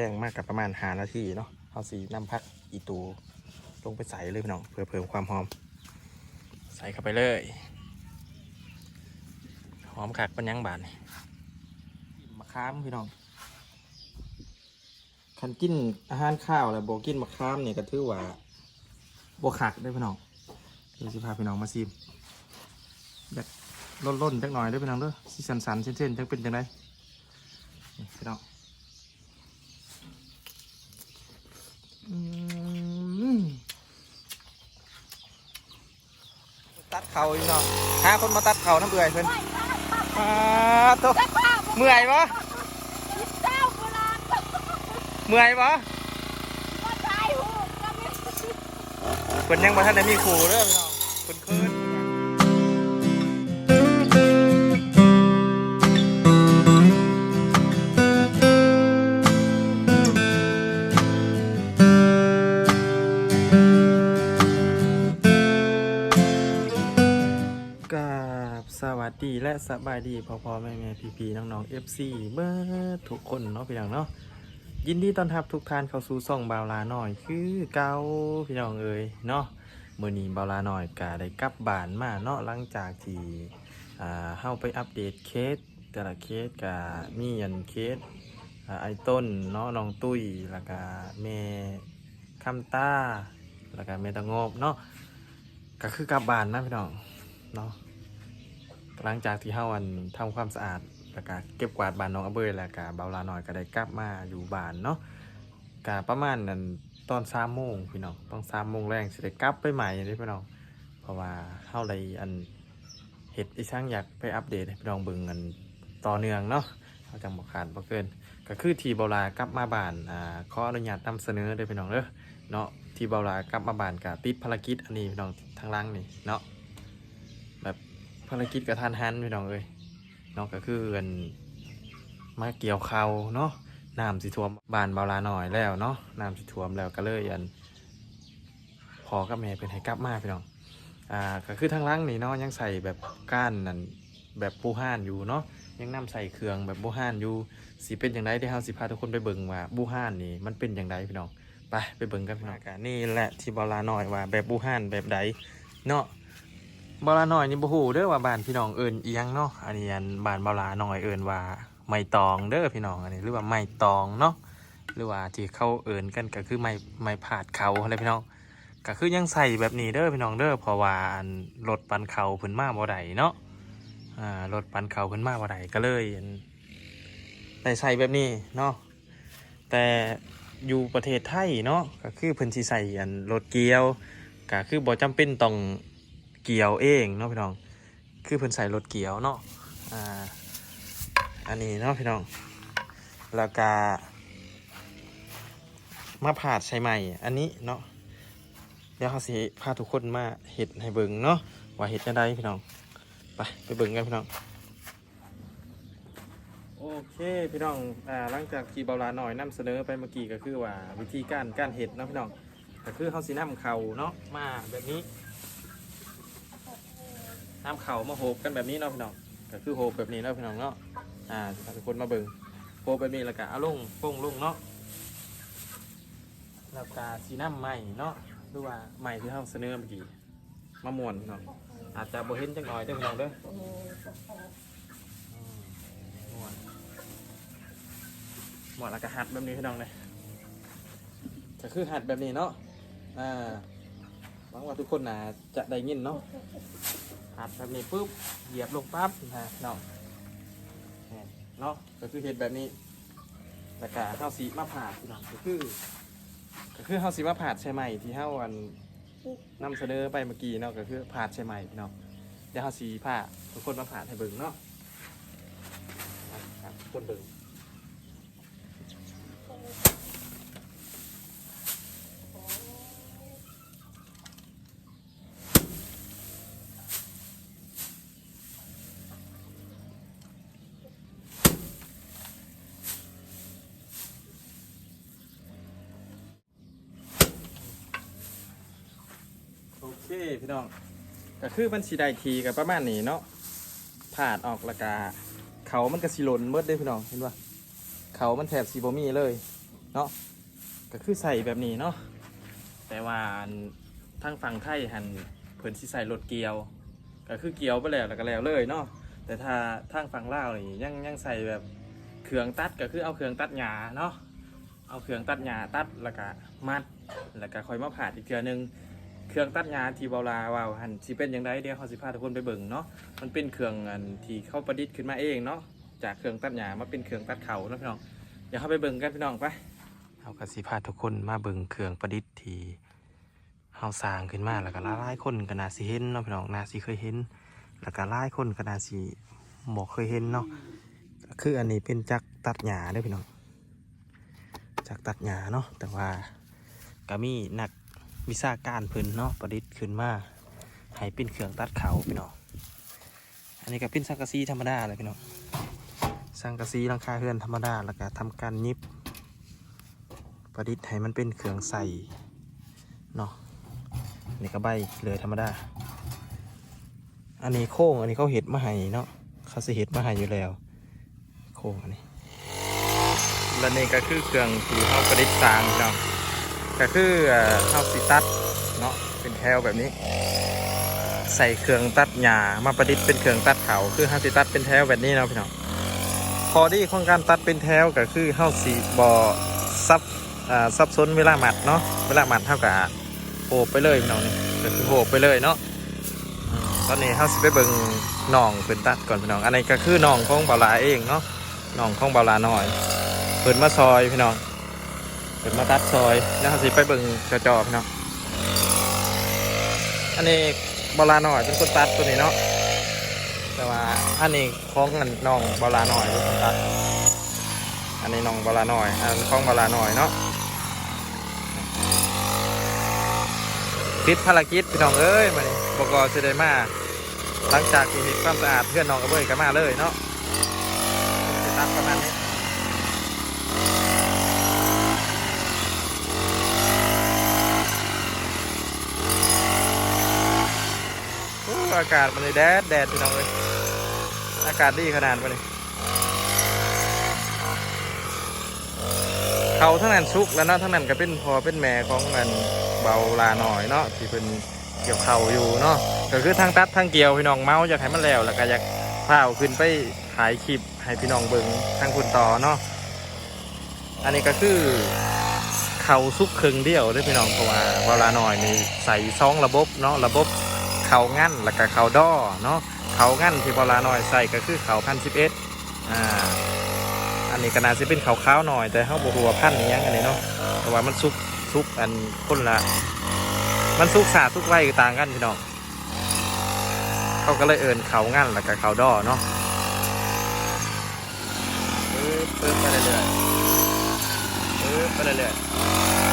แกงมากกับประมาณหานาทีเนาะเอาสีน้ำพักอีตูลงไปใส่เลยพี่น้องเพื่อเพิ่มความหอม ใส่เข้าไปเลยหอมคักปัญญังบานนี่มะขามพี่น้องคันกินอาหารข้าวแล้วโบกินมะขามเนี่ยก็ถือว่าโบคักได้พี่น้องเดี๋ยวสิพาพี่น้องมาซิมอยากล่นๆจักหน่อยด้วยพี่น้องเด้อสิสันสันๆเส้นๆจังเป็นจังไดพี่น้องอืมตัด เขาพี่น้องหาคนมาตัดเขาน้ำเบื่อยเพิ่นอ่าตัวเมื่อยปะเมื่อยปะก็ตายหูก็ไม่เพิ่นยังมาทันได้มีขู่เด้อพี่น้อง ดีและสบายดีพอพอแม่แม่พี่พี่น้องน้อง FC เบิร์ทุกคนเนาะพี่น้องเนาะยินดีต้อนรับทุกท่านเข้าสู่ซ่องบาวลาหน่อยคือเกาพี่น้องเอ๋ยเนาะมื่อนี้บาวลาหน่อยก็ได้กลับบ้านมาเนาะหลังจากที่อ่าเข้าไปอัปเดตเคส แต่ละเคสก็มีอันเคสไอ้ต้นเนาะน้องตุ้ยแล้วก็แม่คำต้าแล้วก็แม่ตะงบเนาะก็คือกลับบ้านนะพี่น้องเนาะ หลังจากที่เข้าอันทำความสะอาดแล้วก็เก็บกวาดบ้านน้องอเบยแล้วก็เบาลาหน่อยก็ได้กลับมาอยู่บ้านเนาะกประมาณนั้นตอนสามโมงพี่น้องต้องสามโมงแรงสิได้กลับไปใหม่เลยพี่น้องเพราะว่าเข้าไรอันเห็ดอีช่างอยากไปอัปเดตให้พี่น้องเบิ่งกันต่อเนื่องเนาะเขาจังบอกขาดบ่เกิน ก็คือทีเบาลากลับมาบ้านอ่าขออนุญาตนำเสนอเด้อพี่น้องเด้อเนาะทีเบาลากลับมาบ้านกับติดภารกิจอันนี้พี่น้องทางล่างนี่เนาะ ภารกิจกับทานฮันพี่น้องเอ้ยเนาะก็คืออันมาเกี่ยวเขาเนาะน้ำสิท่วมบานเบาลาหน่อยแล้วเนาะน้ำสิท่วมแล้วก็เลยอันพอกับแม่เป็นให้กลับมาพี่น้องอ่าก็คือทางล่างนี่เนาะยังใส่แบบก้านนั่นแบบปูห่านอยู่เนาะยังนํใส่เครื่องแบบบูห่านอยู่สิเป็นอย่างไรได้เฮาสิพาทุกคนไปเบิ่งว่าบูห่านนี่มันเป็นอย่างไรพี่น้องไปไปเบิ่งกันพี่น้องกันนี่แหละที่บาลาหน่อยว่าแบบบูห่านแบบใดเนาะ บาลาหน่อยนี่บ่ฮู้เด้อว่าบ้านพี่น้องเอิ้นอีหยังเนาะอันนี้อันบ้านบาลาหน่อยเอิ้นว่าไม้ตองเด้อพี่น้องอันนี้หรือว่าไม้ตองเนาะหรือว่าที่เขาเอิ้นกันก็คือไม้ไม้ผาดเขาอะไรพี่น้องก็คือยังใส่แบบนี้เด้อพี่น้องเด้อเพราะว่าอันรถปันเขาเพิ่นมาบ่ได้เนาะอ่ารถปันเขาเพิ่นมาบ่ได้ก็เลยได้ใส่แบบนี้เนาะแต่อยู่ประเทศไทยเนาะก็คือเพิ่นสิใส่อันรถเกียวก็คือบ่จำเป็นต้อง เกี่ยวเองเนาะพี่น้อง คือเพิ่นใส่รถเกี่ยวเนาะอ่าอันนี้เนาะพี่น้องแล้วก็มาผาดใช่ไหมอันนี้เนาะเดี๋ยวเขาสิพาทุกคนมาเห็ดให้เบิ่งเนาะว่าเห็ดจะได้พี่น้องไปไปเบิ่งกันพี่น้องโอเคพี่น้องอ่าหลังจากที่เบาลาหน่อยนำเสนอไปเมื่อกี้ก็คือว่าวิธีการการเห็ดเนาะพี่น้องก็คือเขาสินำเขาเนาะมาแบบนี้ น้ำเข่ามาโหบกันแบบนี้เนาะพี่น้องก็คือโหบแบบนี้เนาะพี่น้องเนาะอ่าทุกคนมาเบิ่งโหบแบบนี้แล้วก็เอาลงโป้งลงเนาะแล้วก็สีน้ำใหม่เนาะหรือว่าใหม่ที่เราเสนอเมื่อกี้มาม่วนพี่น้องอาจจะบ่เห็นจังหน่อยเด้อพี่น้องเด้ออืมม่วนม่วนแล้วก็หัดแบบนี้พี่น้องเลยก็คือหัดแบบนี้เนาะอ่าหวังว่าทุกคนน่าจะได้ยินเนาะ หัดแบบนี้ปุ๊บเหยียบลงปั๊บนะเนาะเนาะก็คือเห็ดแบบนี้แล้วก็ข้าวสีมาผ่าพี่น้องก็คือ ก็คือข้าวสีมาผ่าใช่ไหมที่ข้าวันนำเสนอไปเมื่อกี้เนาะก็คือผ่าใช่ไหมพี่น้องเดี๋ยวข้าวสีผ่าทุกคนมาผ่าให้เบิ่งเนาะครับคนเบิ่ง พี่น้อง ก็คือมันสีได้ทีกับประมาณนี้เนาะผ่าดออกละกา เขามันก็สีหล่นเบิดเลยพี่น้องเห็นปะเขามันแถบสีบมีเลย เนาะก็คือใส่แบบนี้เนาะแต่ว่าอันทางฝั่งไทยหันเพิ่นสิใส่รถเกียว ก็คือเกียวไปแล้วแล้วก็แล้วเลยเนาะแต่ถ้าทางฝั่งลาวนี่ยังยังใส่แบบเครื่องตัดก็คือเอาเครื่องตัดหญ้าเนาะเอาเครื่องตัดหญ้าตัดแล้วก็มัด แล้วก็ค่อยมาผ่าอีกเทื่อนึง เครื่องตัดหญ้าที่เบาลาว่าวหันสิเป็นยังไงเดี๋ยวเขาสิพาทุกคนไปเบิ่งเนาะมันเป็นเครื่องอันที่เขาประดิษฐ์ขึ้นมาเองเนาะจากเครื่องตัดหญ้ามาเป็นเครื่องตัดเขาเนาะพี่น้องเดี๋ยวเข้าไปเบิ่งกันพี่น้องไปเอากสิพาทุกคนมาเบิ่งเครื่องประดิษฐ์ที่เฮาสร้างขึ้นมาแล้วก็หลายคนก็น่าสิเห็นเนาะพี่น้องน่าสิเคยเห็น แล้วก็หลายคนก็น่าสิบอกเคยเห็นเนาะคืออันนี้เป็นจักตัดหญ้าเด้อพี่น้องจักตัดหญ้าเนาะแต่ว่าก็มีนัก วิชาการเพิ่นเนาะประดิษฐ์ขึ้นมาให้เป็นเครื่องตัดเขาพี่น้องอันนี้ก็เป็นสังกะสีธรรมดาเลยพี่น้องสังกะสีหลังคาเรือนธรรมดาแล้วก็ทำการยิบ ประดิษฐ์ให้มันเป็นเครื่องใส่เนาะอันนี่ก็ใบเลยธรรมดา อันนี้โค้งอันนี้เขาเห็ดมาให้เนาะเขาสิเห็ดมาให้อยู่แล้ว โค้งอันนี้และนี่ก็คือเครื่องที่เขาประดิษฐ์สร้างเนาะ ก็คือเอ่อเขาสิตัดเนาะเป็นแถวแบบนี้ ใส่เครื่องตัดหญ้ามาประดิษฐ์เป็นเครื่องตัดเขาคือเขาสิตัดเป็นแถวแบบนี้เนาะพี่น้องพอดีของการตัดเป็นแถวก็คือเขาสีบอซับอ่าซับซ้อนเวลาหมัดเนาะเวลาหมัดเท่ากับโอบไปเลยพี่น้องนี่ก็คือโอบไปเลยเนาะตอนนี้เฮาสิไปเบิ่งน่องเพิ่นตัดก่อนพี่น้องอันนี้ก็คือน่องของเบาลาเองเนาะน่องของเบาลาหน่อยเพิ่นมาซอยพี่น้อง เพิ่นมาตัดซอยแล้วเฮาสิไปเบิ่งกระจอพี่น้องอันนี้บาลาหน่อยเป็นคนตัดตัวนี้เนาะแต่ว่าอันนี้ของอันน้องบาลาหน่อยเป็นคนตัด อันนี้น้องบาลาหน่อยอันของบาลาหน่อยเนาะติดภารกิจพี่น้องเอ้ยมานี่บกสิได้มาหลังจากที่เห็นความสะอาดเพื่อนน้องกระเบยก็มาเลยเนาะติดตามประมาณนี้โอากาศมันเลยแดดแดดพี่น้องเลยอากาศดีขนาดมันเลยเขาทั้งนั้นสุกแล้วเนาะทั้งนั้นก็เป็นพอเป็นแม่ของกันเบาลาหน่อยเนาะที่เป็นเกี่ยวเข่าอยู่เนาะก็คือทางตัดทางเกี่ยวพี่น้องเมาอยากให้มันแล้วแล้วก็อยากพาเอาขึ้นไปถ่ายคลิปให้พี่น้องเบิ่งทางคุณต่อเนาะอันนี้ก็คือเข่าซุกครึ่งเดียวด้วยพี่น้องเพราะว่าเวลาหน่อยนี่ใส่ซองระบบเนาะระบบ เข่างั้นแล้วก็เข่าด้อเนาะเข่างั้นที่เวลาหน่อยใส่ก็คือเข่าพันสิบเอ็ดอ่าอันนี้ก็น่าจะเป็นขาวๆหน่อย แต่เขาบอกว่าพันธุ์อิหยังอันนี้เนาะแต่ว่ามันซุกซุกอันคนละ มันซุกสาซุกไว้ต่างกันพี่น้องเขาก็เลยเอินเขางั้นแล้วก็เขาดอเนาะเออเปิดไปเรื่อยๆเออไปเรื่อยๆ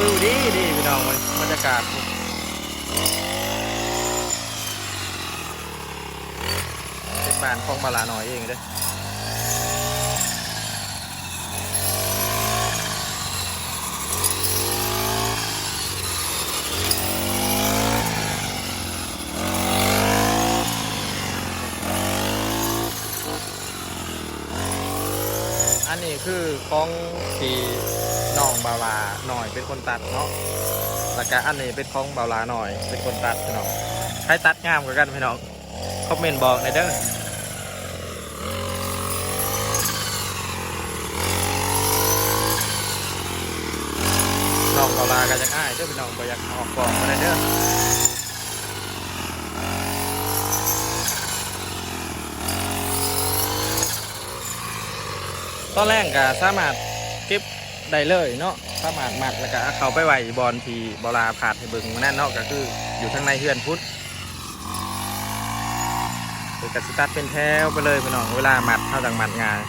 วิวดีดีพี่น้องบรรยากาศเป็นบ้านของบาลาหน่อยเองเด้ออันนี้คือของที่ น้องบาลาหน่อยเป็นคนตัดเนาะแล้วก็อันนี้เป็นของบาลาหน่อย เป็นคนตัดพี่น้องใครตัดงามกว่ากันพี่น้องคอมเมนต์บอกหน่อยเด้อน้องเราลากันยังอ้ายเด้อพี่น้องบ่อยากออกก่องมาเลยเด้อตอนแรกก็สามารถเก็บ ได้เลยเนาะสามารถมัดแล้วก็เขาไปไหวบอลทีบอลาผาดให้เบิ่งมานั่นเนาะก็คืออยู่ทางในเฮือนพุทธคือกสิตัดเป็นแถวไปเลยพี่น้องเวลาหมัดเท่าดังหมัดงาน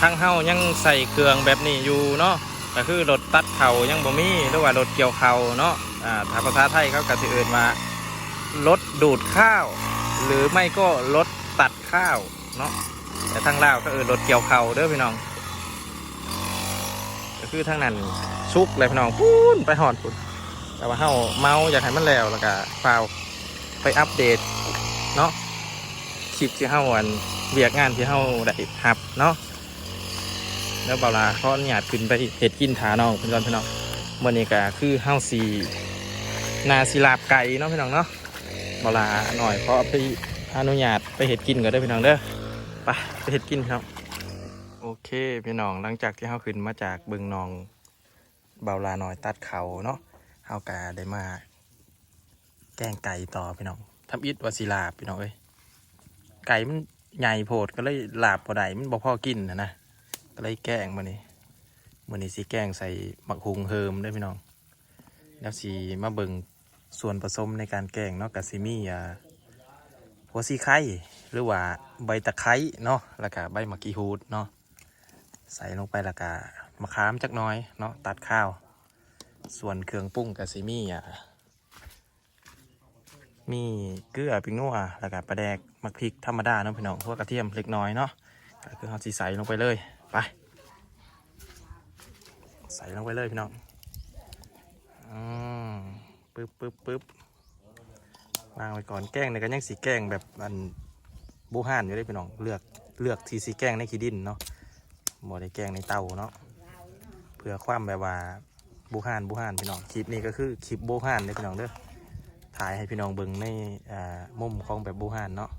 ทั้งเฮายังใส่เครื่องแบบนี้อยู่เนาะก็คือรถตัดเข่ายังบ่มีหรือว่ารถเกี่ยวเข่าเนาะอ่าถ้าภาษาไทยเขาก็สิเอิ้นว่ารถดูดข้าว หรือไม่ก็รถตัดข้าว เนาะแต่ทางลาวก็เอิ้นรถเกี่ยวเข่าเด้อพี่น้องก็คือทางนั้นชุกเลยพี่น้องปุ้นไปหอดปุ้นแต่ว่าเฮาเมาอยากให้มันแล้วแล้วก็เปล่าไปอัปเดตเนาะคลิปที่เฮาอันเวียกงานที่เฮาได้หับเนาะแล้วเบาลาเขาอนุญาตขึ้นไปเห็ดกินถาน้องเพื่อนพี่น้องเมื่อนี้ก็คือเฮาสีนาศิลาบไก่เนาะพี่น้องเนาะเบาลาหน่อยเพราะไปอนุญาตไปเห็ดกินก็ได้พี่น้องเด้อ ไปไปเห็ดกินครับ โอเคพี่น้องหลังจากที่เฮาขึ้นมาจากบึงนองเบาลาหน่อยตัดเขาเนาะเฮากาได้มาแกงไก่ต่อพี่น้องทำอิดวาศิลาบพี่น้องเอ้ยไก่มันใหญ่โพดก็เลยลาบพอได้มันบ่พอกินนะนะก็เลยแกงมานี่มือนี้สิแกงใส่หมักหุงเฮิมได้พี่น้องแล้วสิมาเบิงส่วนผสมในการแกงเนาะกับซิมีอ่า หัวซีไข่หรือว่าใบตะไคร้เนาะแล้วก็ใบมะกีฮูดเนาะใส่ลงไปแล้วก็มะขามจักน้อยเนาะตัดข้าว ส่วนเครื่องปรุงกับซีมี่อะมีเกลือปิงนัวแล้วก็ปลาแดกมักพริกธรรมดาเนาะพี่น้องพวกกระเทียมเล็กน้อยเนาะก็คือเอาสีใส่ลงไปเลยไปใส่ลงไปเลยพี่น้องอืมปึ๊บปึ๊บปึ๊บ วางไว้ก่อนแกงเนี่ยก็ยังสีแกงแบบอันบูฮานอยู่เลยพี่น้องเลือกเลือกทีสีแกงในขี้ดินเนาะบ่ได้แกงในเตาเนาะเพื่อความแบบว่าบูฮานบูฮานพี่น้องคลิปนี้ก็คือคลิปบูฮานเลยพี่น้องเด้อถ่ายให้พี่น้องเบิ่งในอ่ามุมของแบบบูฮานเนาะ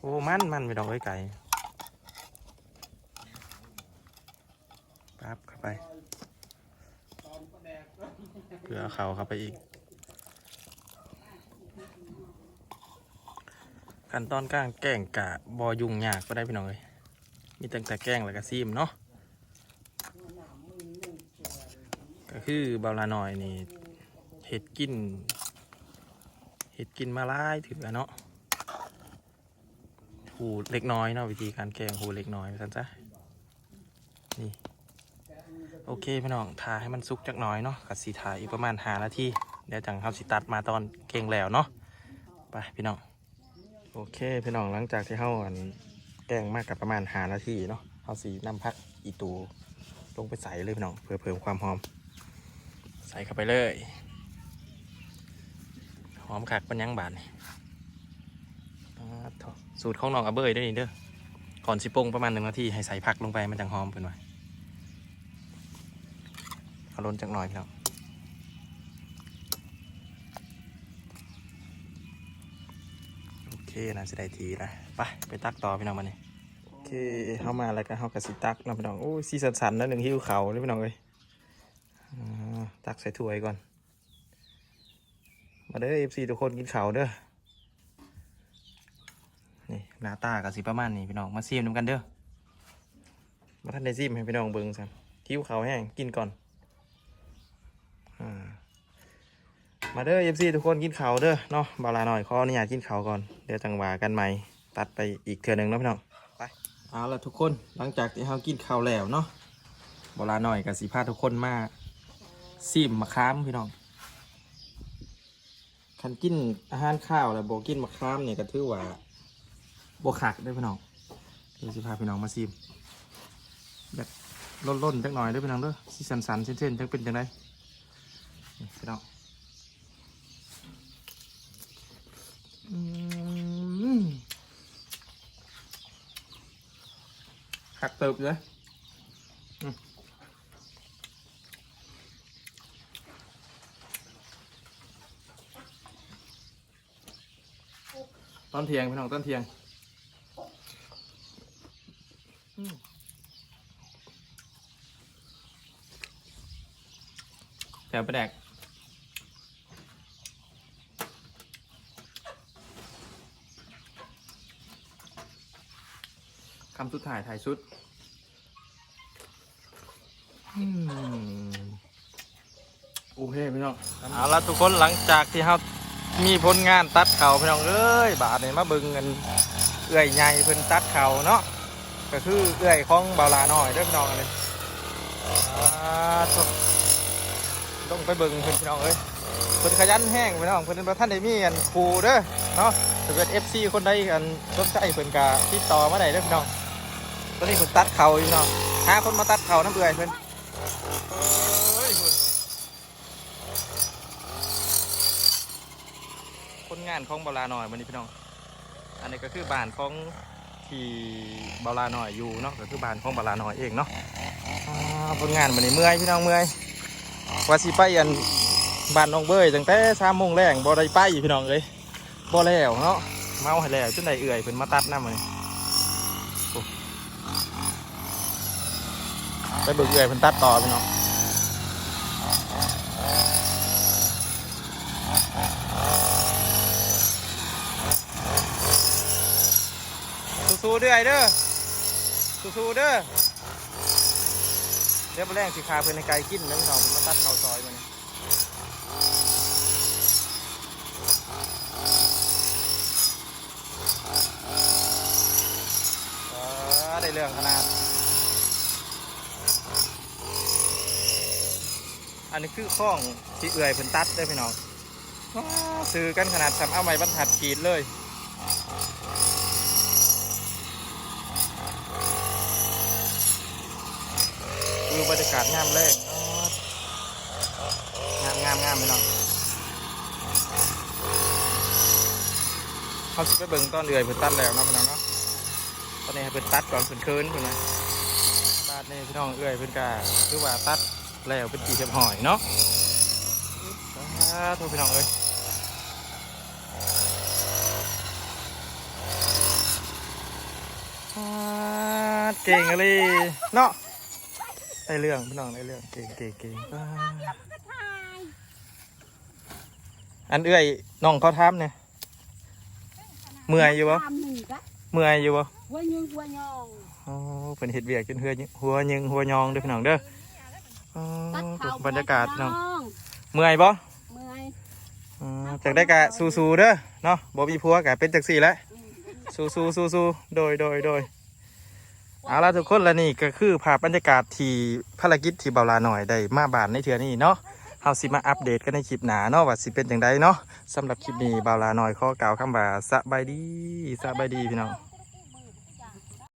โอ้มันมันพี่น้องเอ้ยไก่ปั๊บเข้า ไปเพื่อเขาเข้าไปอีก ขั้นตอนการแกงกะบอยุ่งยากก็ได้พี่น้องเลยมีตั้งแต่แก้งแล้วก็ซีมเนาะก็คือเบาลาหน่อยนี่เห็ดกิน เห็ดกินมาลายถือเนาะหูเล็กน้อยเนาะวิธีการแกงหูเล็กน้อยสันจ้ะนี่ โอเคพี่น้องทาให้มันสุกจักน่อยเนาะกัดสีทาอีกประมาณหานาทีเดี๋ยวจังเขาสิตัดมาตอนเก่งแล้วเนาะไปพี่น้องโอเคพี่น้องหลังจากที่เฮาอันแกงมากกับประมาณหานาทีเนาะเฮาสีนำพักอีตูลงไปใส่เลยพี่น้องเพื่อเพิ่มความหอม ใส่เข้าไปเลยหอมคักปัญญังบานสูตรของน้องอาเบยได้อนี่เด้อก่อนสิปงประมาณหนึ่งนาทีให้ใส่ผักลงไปมันจังหอมเป็นไว้ เอาล้นจักหน่อยพี่น้องโอเคนะจะได้ทีละไปไปตักต่อพี่น้องมานี่โอเคเข้ามาแล้วก็เข้ากับสิตักนะพี่น้องโอ้ยสีสันสันนะหนึ่งหิ้วเขาเลยพี่น้องเลยอ่าตักใส่ถ้วยก่อน มาเด้อเอฟซีทุกคนกินเขาเด้อนี่หน้าตากับสีประมาณนี้พี่น้องมาซีมน้ำกันเด้อมาท่านได้ซีมให้พี่น้องเบิ้งสันหิ้วเขาแห้งกินก่อนอ่า มาเด้อเอฟซีทุกคนกินข้าวเด้อเนาะบาลาหน่อยขออนุญาตกินข้าวก่อนเดี๋ยวจังหวะกันใหม่ตัดไปอีกเทือนึงเนาะพี่น้องไปเอาละทุกคนหลังจากที่เรากินข้าวแล้วเนาะบาลาหน่อยกับสีพาทุกคนมาซิมมะขามพี่น้องคันกินอาหารข้าวแล้วโบกินมะขามเนี่ยก็ถือว่าโบขักได้พี่น้องเดี๋ยวสิพาพี่น้องมาซิมแบบล่นๆจักหน่อยเด้อพี่น้องเด้อสีสันๆเส้นๆจังเป็นจังไดพี่น้อง อืม หักเติบเลยตอนเทียงพี่น้องตอนเทียงแถวไปแดก คำสุดท้ายถ่ายชุดอืมโอเคพี่น้องเอาละทุกคนหลังจากที่เรามีผลงานตัดเขาพี่น้องเอ้ยบาทเนี่ยมาเบิ่งกันเอื่อยใหญ่เพิ่นตัดเขาเนาะก็คือเอื่อยของเบาลาหน่อยเด้อพี่น้องเลยต้องไปบิ่งเพิ่นพี่น้องเอ้ยเพิ่นขยันแห้งพี่น้องเพิ่นป็นท่านได้มีอันครูเด้อเนาะถ้าเกิด FC คนใดอันสนใจเพิ่นก็ติดต่อมาได้เด้อพี่น้อง ตอนนี้คนตัดเขาอยู่เนาะหาคนมาตัดเขาน้ำเบื่อเพื่อนคนงานของบาลาหน่อยวันนี้พี่น้อง อันนี้ก็คือบ้านของที่บาลาหน่อยอยู่เนาะก็คือบ้านของบาลาหน่อยเองเนาะคนงานวันนี้เมื่อยพี่น้องเมื่อยว่าสิไปยันบ้านน้องเบยตั้งแต่สามโมงแรงบ่ได้ไปพี่น้องเลยบ่แล้วเนาะเมาให้แล้วจนได้เอื่อยเป็นมาตัดหน้ามัน ไปเบิกเอื่อยเพิ่นตัดต่อพี่น้องสู้ๆเด้อไอ้เด้อสู้ๆเด้อเดี๋ยวมาแรงสิคาเพื่อนในไกลกินแล้วเรามาตัดเข่าซอยมันได้เรื่องขนาด อันนี้คือข้องที่เอื่อยเพิ่นตัดได้พี่น้องซื้อกันขนาดทำเอาไม้บรรทัดกรีดเลยวิวบรรยากาศงามแรกงามงามงามไปน้องเขาสิไปเบิ่งตอนเดือยเพิ่นตัดแล้วนะพี่น้องเนาะตอนนี้เพิ่นตัดก่อนเพิ่นคืนเพิ่นนะบาดนี้พี่น้องเอื้อยเพิ่นกาคือว่าตัด แล้วเป็นตีเทียมหอยเนาะสาธุพี่น้องเอ้ยอ่าเก่งเลยเนาะได้เรื่องพี่น้องได้เรื่องเก่งเก่งเก่งอ่าก็ถ่ายอันเอื้อยน้องเขาทำเนี่ยเมื่อยอยู่บ่ทำหนึ่งก็เมื่อยอยู่บ่หัวยืงหัวยองอ๋อเป็นเห็ดเวียกจนเหือหัวยิงหัวยองเด้อพี่น้องเด้อ อ๋อตัดเข่าบรรยากาศพี่น้ององเมื่อยบ่เมื่อยอ๋อจากได้กะสู้ๆเด้อเนาะบ่มีผัวกะเป็นจักสี่แล้วสู้ๆสู้ๆโดยโดยโดยเอาละทุกคนและนี่ก็คือภาพบรรยากาศที่ภารกิจที่เบาลาหน่อยได้มาบ้านในเทือนี้เนาะเฮาสิมาอัปเดตกันในคลิปหนาเนาะว่าสิเป็นอย่างไรเนาะสำหรับคลิปนี้บ่าวลาน้อยขอกล่าวคำว่าสบายดีสบายดีพี่น้อง